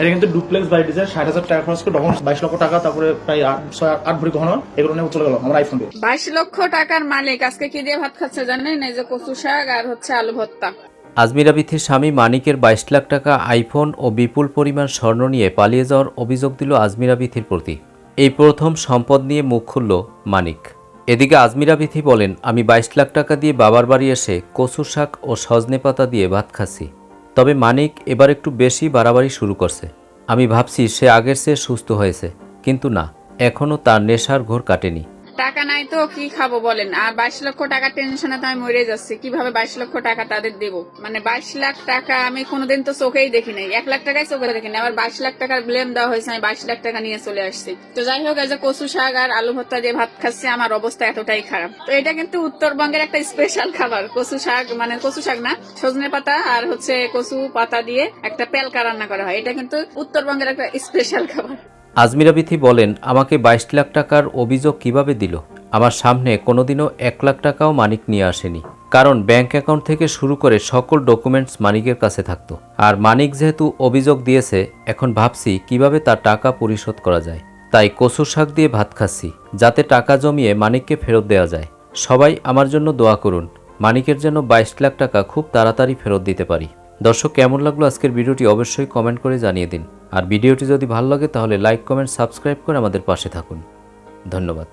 এটা কিন্তু duplex design ষাট হাজার টাকা খরচ করে ডকুমেন্টস বাইশ লক্ষ টাকা তারপরে প্রায় ছয় আট- ভরি গহনা এগুলো নিয়ে চলে গেল আমার আইফোন দিয়ে। বাইশ লক্ষ টাকার মালিক আজকে কি দিয়ে ভাত খাচ্ছে জানেন? এই যে কচু শাক আর হচ্ছে আলু ভর্তা। আজমিরা বিথির স্বামী মানিকের বাইশ লাখ টাকা আইফোন ও বিপুল পরিমাণ স্বর্ণ নিয়ে পালিয়ে যাওয়ার অভিযোগ দিল আজমিরা বিথির প্রতি। এই প্রথম সম্পদ নিয়ে মুখ খুলল মানিক। এদিকে আজমিরা বিথি বলেন আমি বাইশ লাখ টাকা দিয়ে বাবার বাড়ি এসে কচু শাক ও সজনে পাতা দিয়ে ভাত খাচ্ছি। তবে মানিক এবার একটু বেশি বাড়াবাড়ি শুরু করছে। আমি ভাবছি সে আগের চেয়ে সুস্থ হয়েছে, কিন্তু না এখনও তার নেশার ঘোর কাটেনি। টাকা নাই তো কি খাব বলেন? আর বাইশ লক্ষ টাকার টেনশনে তো আমি মরে যাচ্ছি। কীভাবে বাইশ লক্ষ টাকা তাদের দেব? মানে বাইশ লাখ টাকা আমি কোনোদিন তো চোখেই দেখি নাই এক লাখ টাকায় চোখে দেখি নাই আবার বাইশ লাখ টাকার ব্লেম দেওয়া হয়েছে, আমি বাইশ লাখ টাকা নিয়ে চলে আসছি। তো যাই হোক, এই যে কচু শাক আর আলু ভর্তা দিয়ে ভাত খাচ্ছি, আমার অবস্থা এতটাই খারাপ। তো এটা কিন্তু উত্তরবঙ্গের একটা স্পেশাল খাবার। কচু শাক মানে কচু শাক না, সজনে পাতা আর হচ্ছে কচু পাতা দিয়ে একটা পেলকা রান্না করা হয়। এটা কিন্তু উত্তরবঙ্গের একটা স্পেশাল খাবার। আজমিরা বিথি বলেন, আমাকে বাইশ লাখ টাকার অভিযোগ কীভাবে দিল? আমার সামনে কোনোদিনও এক লাখ টাকাও মানিক নিয়ে আসেনি। কারণ ব্যাংক অ্যাকাউন্ট থেকে শুরু করে সকল ডকুমেন্টস মানিকের কাছে থাকতো। আর মানিক যেহেতু অভিযোগ দিয়েছে, এখন ভাবছি কীভাবে তার টাকা পরিশোধ করা যায়। তাই কচু শাক দিয়ে ভাত খাচ্ছি, যাতে টাকা জমিয়ে মানিককে ফেরত দেওয়া যায়। সবাই আমার জন্য দোয়া করুন, মানিকের জন্য বাইশ লাখ টাকা খুব তাড়াতাড়ি ফেরত দিতে পারি। দর্শক, কেমন লাগল আজকের ভিডিওটি অবশ্যই কমেন্ট করে জানিয়ে দিন। আর ভিডিওটি যদি ভালো লাগে তাহলে লাইক কমেন্ট সাবস্ক্রাইব করে আমাদের পাশে থাকুন। ধন্যবাদ।